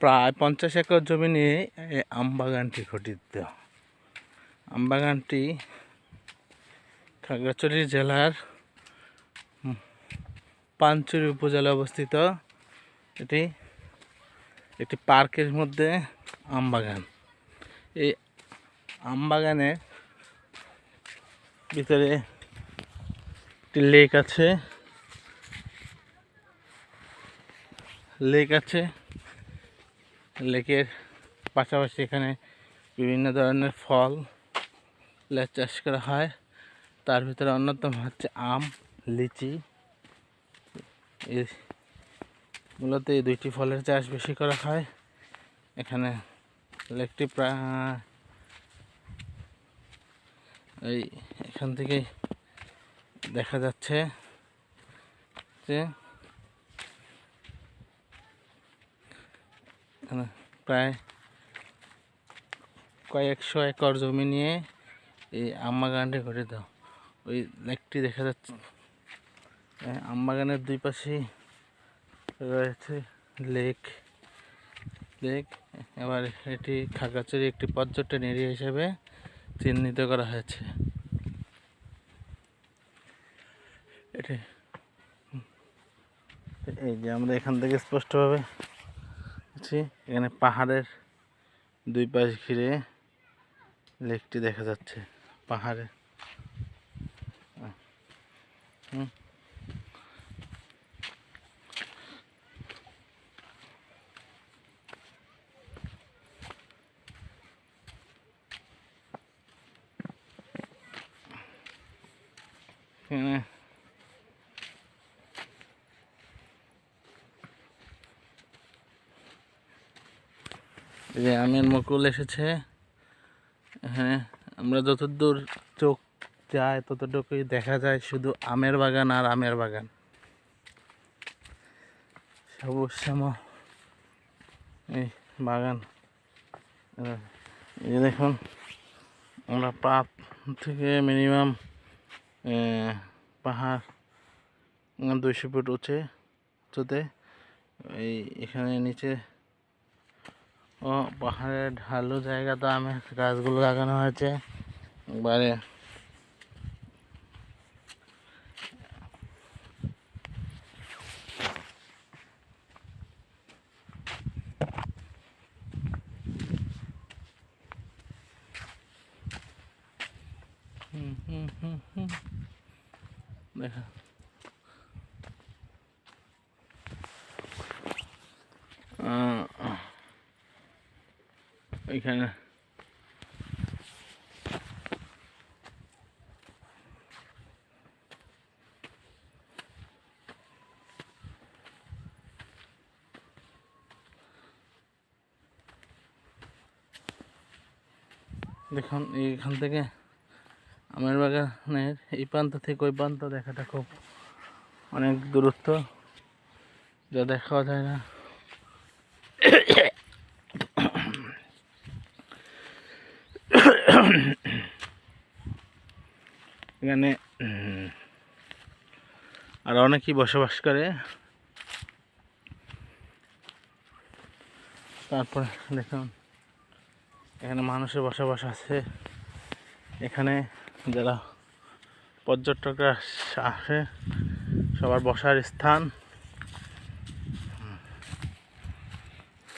প্রায় পঞ্চাশ একর জমি নিয়ে এই আমবাগানটি গঠিত। আমবাগানটি খাগড়াছড়ি জেলার উম, পানচুরি উপজেলায় অবস্থিত। এটি একটি পার্কের মধ্যে আমবাগান এই আমবাগানের ভিতরে একটি লেক আছে। লেক আছে। লেকের পাশাপাশি এখানে বিভিন্ন ধরনের ফল চাষ করা হয়। তার ভিতরে অন্যতম হচ্ছে আম, লিচি। মূলত এই দুইটি ফলের চাষ বেশি করা হয়। এখানে লেকটি প্রায় এই এখান থেকেই দেখা যাচ্ছে যে প্রায় কয়েকশো একর জমি নিয়ে এই আমবাগানটি গঠিত। ওই লেকটি দেখা যাচ্ছে এই আমবাগানের দুই পাশেই রয়েছে লেক। লেক, এবার এটি খাগড়াছড়ি একটি পর্যটন এরিয়া হিসেবে চিহ্নিত করা হয়েছে। এটি, এই যে আমরা এখান থেকে স্পষ্টভাবে দেখছি এখানে পাহাড়ের দুই পাশ ঘিরে লেকটি দেখা যাচ্ছে পাহাড়ে। এখানে যে আমের মুকুল এসেছে। হ্যাঁ আমরা যতদূর চোখ যায়, ততটুকুই দেখা যায় শুধু আমের বাগান আর আমের বাগান। সবুজ শ্যামল এই বাগান। এই দেখুন, আমরা পাত থেকে মিনিমাম পাহাড় দুইশো ফুট উঁচে উঁচুতে, এই এখানে নিচে ও পাহাড়ের ঢালু জায়গাতে আমের গাছগুলো লাগানো হয়েছে একবারে হুম হুম হুম হুম দেখা আহ, এখানে। দেখুন, এইখান থেকে আমের বাগানের এই প্রান্ত থেকে ওই প্রান্ত দেখাটা খুব অনেক দূরত্ব, যা দেখা যায় না। এখানে আর অনেকেই বসবাস করে। তারপরে দেখুন, এখানে মানুষের বসবাস আছে। এখানে যারা পর্যটকরা আসে, সবার বসার স্থান।